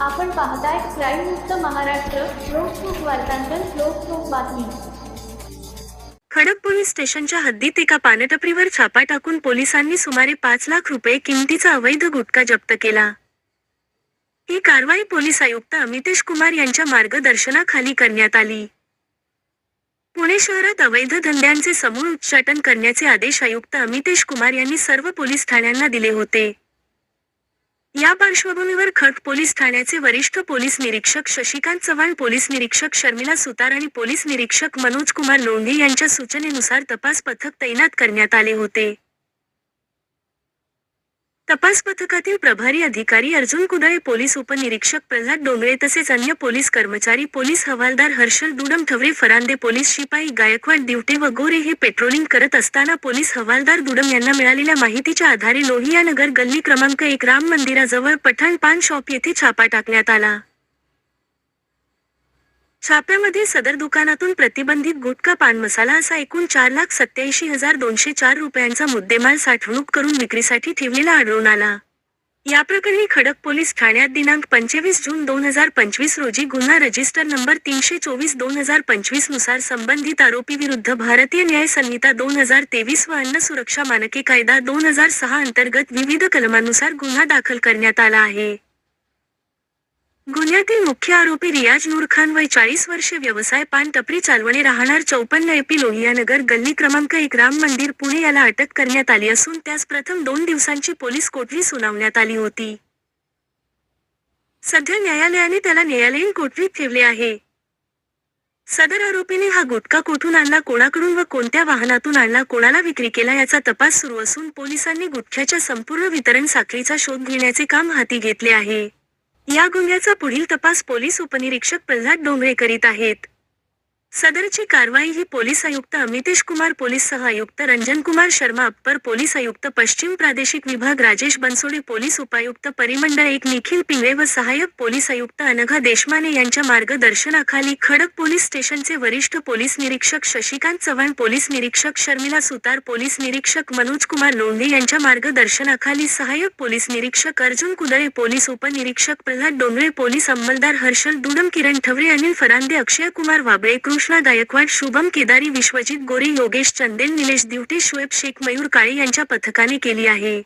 आपण पाहताय क्राईम मुक्त महाराष्ट्र लोकसुख वार्तांकन लोकसुख बातमी. खडक पोलीस स्टेशनच्या हद्दीत एका पानटपरीवर छापा टाकून पोलिसांनी सुमारे पाच लाख रुपये किमतीचा अवैध गुटखा जप्त केला. ही कारवाई पोलीस आयुक्त अमितेश कुमार यांच्या मार्गदर्शनाखाली करण्यात आली. पुणे शहरात अवैध धंद्यांचे समूळ उच्चाटन करण्याचे आदेश आयुक्त अमितेश कुमार यांनी सर्व पोलीस ठाण्यांना दिले होते. या पार्श्वभूमीवर खत पोलीस ठाण्याचे वरिष्ठ पोलीस निरीक्षक शशिकांत चव्हाण पोलीस निरीक्षक शर्मिला सुतार आणि पोलीस निरीक्षक मनोज कुमार लोंढे यांच्या सूचनेनुसार तपास पथक तैनात करण्यात आले होते. तपास पथकातील प्रभारी अधिकारी अर्जुन कुदळे पोलीस उपनिरीक्षक प्रल्हाद डोंगळे तसेच अन्य पोलीस कर्मचारी पोलीस हवालदार हर्षल दुडम ठवरे फरांदे पोलीस शिपाई गायकवाड दिवटे व गोरे हे पेट्रोलिंग करत असताना पोलीस हवालदार दुडम यांना मिळालेल्या माहितीच्या आधारे लोहिया नगर गल्ली क्रमांक एक राम मंदिराजवळ पठाण पान शॉप येथे छापा टाकण्यात आला. छाप्यामध्ये सदर दुकानातून प्रतिबंधित गुटखा पान मसाला असा एकूण चार लाख सत्याऐंशी हजार दोनशे चार रुपयांचा मुद्देमाल साठवणूक करून विक्रीसाठी ठेवलेला आढळून आला. या प्रकरणी खडक पोलीस ठाण्यात दिनांक पंचवीस जून दोन हजार पंचवीस रोजी गुन्हा रजिस्टर नंबर तीनशे चोवीस दोन हजार पंचवीसनुसार संबंधित आरोपी विरुद्ध भारतीय न्याय संहिता दोन हजार तेवीस व अन्न सुरक्षा मानके कायदा दोन हजार सहा अंतर्गत विविध कलमांनुसार गुन्हा दाखल करण्यात आला आहे. गुन्ह्यातील मुख्य आरोपी रियाज नूर खान वय चाळीस वर्षे व्यवसाय पान टपरी चालवणे राहणार चौपन्न एपी लोहियानगर गल्ली क्रमांक एक राम मंदिर पुणे याला अटक करण्यात आली असून त्यास प्रथम दोन दिवसांची पोलीस कोठडी सुनावण्यात आली होती. सध्या न्यायालयाने त्याला न्यायालयीन कोठडीत ठेवले आहे. सदर आरोपीने हा गुटखा कोठून आणला कोणाकडून व कोणत्या वाहनातून आणला कोणाला विक्री केला याचा तपास सुरू असून पोलिसांनी गुटख्याच्या संपूर्ण वितरण साखळीचा शोध घेण्याचे काम हाती घेतले आहे. या गुन्ह्याचा पुढील तपास पोलीस उपनिरीक्षक प्रल्हाद डोंगरे करीत आहेत. सदरची कारवाई ही पोलीस आयुक्त अमितेश कुमार पोलीस सह आयुक्त रंजन कुमार शर्मा अप्पर पोलीस आयुक्त पश्चिम प्रादेशिक विभाग राजेश बनसोडे पोलीस उपायुक्त परिमंडळ एक निखिल पिंगळे व सहाय्यक पोलीस आयुक्त अनघा देशमाने यांच्या मार्गदर्शनाखाली खडक पोलीस स्टेशनचे वरिष्ठ पोलीस निरीक्षक शशिकांत चव्हाण पोलीस निरीक्षक शर्मिला सुतार पोलीस निरीक्षक मनोज कुमार लोंढे यांच्या मार्गदर्शनाखाली सहाय्यक पोलीस निरीक्षक अर्जुन कुदळे पोलीस उपनिरीक्षक प्रल्हाद डोंगरे पोलीस अंमलदार हर्षल दुडम किरण ठवरे अनिल फरांदे अक्षय कुमार वाबळे कृष्णा गायकवाड शुभम केदारी विश्वजित गोरे योगेश चंदेल निलेश दिवटे शुएब शेख मयूर काळे यांच्या पथकाने केली आहे.